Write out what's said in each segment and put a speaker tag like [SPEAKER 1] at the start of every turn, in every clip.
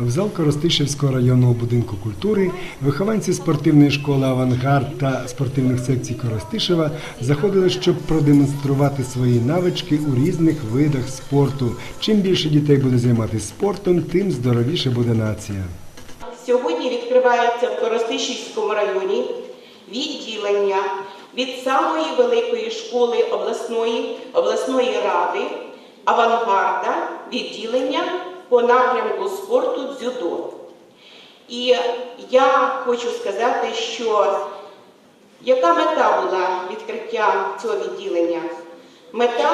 [SPEAKER 1] В зал Коростишівського районного будинку культури вихованці спортивної школи Авангард та спортивних секцій Коростишева заходили, щоб продемонструвати свої навички у різних видах спорту. Чим більше дітей буде займатися спортом, тим здоровіше буде нація.
[SPEAKER 2] Сьогодні відкривається в Коростишівському районі відділення від самої великої школи обласної, обласної ради авангарда відділення по напрямку спорту дзюдо. І я хочу сказати, що яка мета була відкриття цього відділення? Мета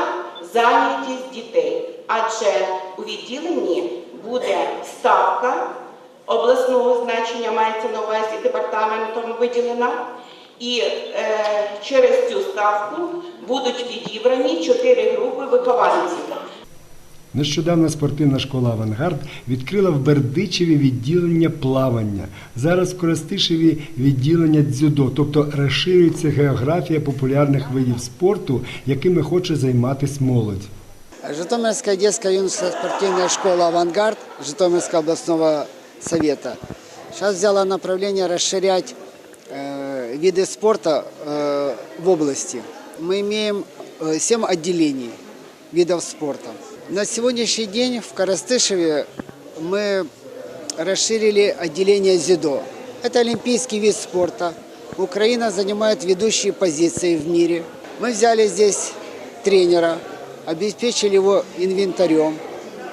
[SPEAKER 2] зайнятість дітей, адже у відділенні буде ставка обласного значення, мається на увазі департаментом виділена. І е, через цю ставку будуть відібрані чотири групи вихованців.
[SPEAKER 1] Нещодавно спортивна школа Авангард відкрила в Бердичеві відділення плавання. Зараз в Коростишеві відділення дзюдо, тобто розширюється географія популярних видів спорту, якими хоче займатися молодь.
[SPEAKER 3] Житомирская детская юношеская спортивная школа «Авангард» Житомирского областного совета сейчас взяла направление расширять э, виды спорта э, в области. Мы имеем э, 7 отделений видов спорта. На сегодняшний день в Коростышеве мы расширили отделение дзюдо. Это олимпийский вид спорта. Украина занимает ведущие позиции в мире. Мы взяли здесь тренера, обеспечили его инвентарем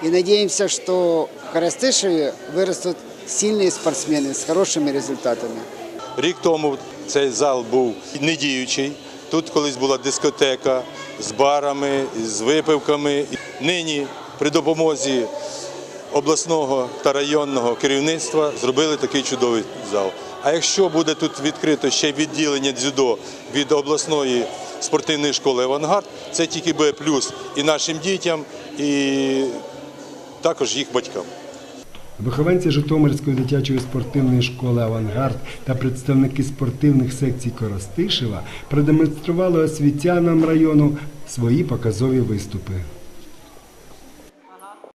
[SPEAKER 3] и надеемся, что в Коростышеве вырастут сильные спортсмены с хорошими результатами.
[SPEAKER 4] Рік тому цей зал був недіючий. Тут колись була дискотека з барами, з випивками. Нині при допомозі обласного та районного керівництва зробили такий чудовий зал. А якщо буде тут відкрито ще відділення дзюдо від обласної спортивної школи Авангард, це тільки буде плюс і нашим дітям, і також їх батькам.
[SPEAKER 1] Вихованці Житомирської дитячої спортивної школи Авангард та представники спортивних секцій Коростишева продемонстрували освітянам району свої показові виступи.